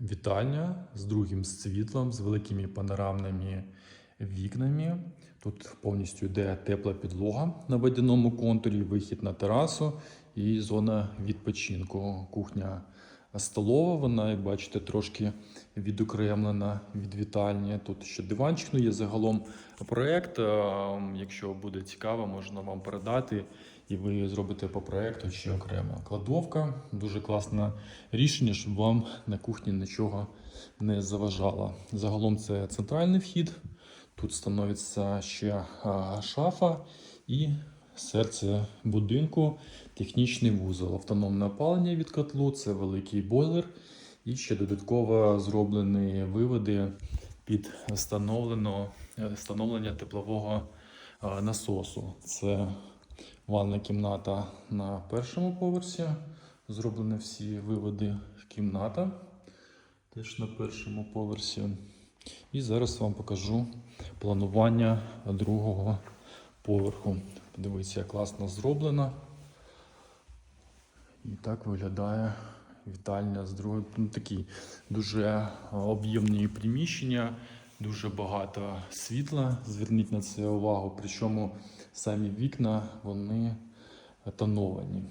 Вітальня з другим світлом, з великими панорамними вікнами. Тут повністю йде тепла підлога на водяному контурі, вихід на терасу і зона відпочинку. Кухня столова, вона, як бачите, трошки відокремлена від вітальні. Тут ще диванчик, ну є загалом проєкт. Якщо буде цікаво, можна вам передати, і ви зробите по проєкту ще окремо. Кладовка дуже класне рішення, щоб вам на кухні нічого не заважало. Загалом це центральний вхід. Тут становиться ще шафа і серце будинку, технічний вузол, автономне опалення від котлу, це великий бойлер. І ще додатково зроблені виводи під встановлення теплового насосу. Це ванна кімната на першому поверсі. Зроблені всі виводи в кімната. Теж на першому поверсі. І зараз вам покажу планування другого поверху. Подивіться, класно зроблена. І так виглядає вітальня з другої. Ну, такі дуже об'ємні приміщення, дуже багато світла. Зверніть на це увагу. Причому самі вікна вони тоновані.